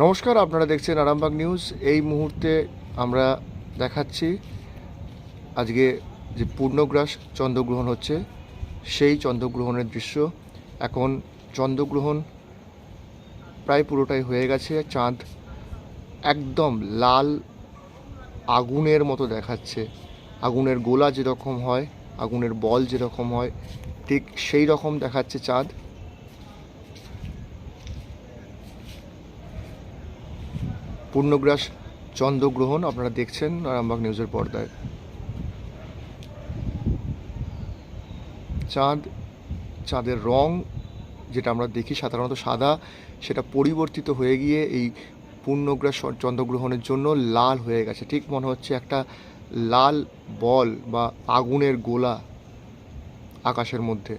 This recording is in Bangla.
নমস্কার, আপনারা দেখছেন আরামবাগ নিউজ। এই মুহূর্তে আমরা দেখাচ্ছি আজকে যে পূর্ণগ্রাস চন্দ্রগ্রহণ হচ্ছে, সেই চন্দ্রগ্রহণের দৃশ্য। এখন চন্দ্রগ্রহণ প্রায় পুরোটাই হয়ে গেছে, চাঁদ একদম লাল আগুনের মতো দেখাচ্ছে। আগুনের গোলা যেরকম হয়, আগুনের বল যেরকম হয়, ঠিক সেই রকম দেখাচ্ছে চাঁদ। পূর্ণগ্রাস চন্দ্রগ্রহণ আপনারা দেখছেন আরামবাগ নিউজের পর্দায়। চাঁদ, চাঁদের রং যেটা আমরা দেখি সাধারণত সাদা, সেটা পরিবর্তিত হয়ে গিয়ে এই পূর্ণগ্রাস চন্দ্রগ্রহণের জন্য লাল হয়ে গেছে। ঠিক মনে হচ্ছে একটা লাল বল বা আগুনের গোলা আকাশের মধ্যে।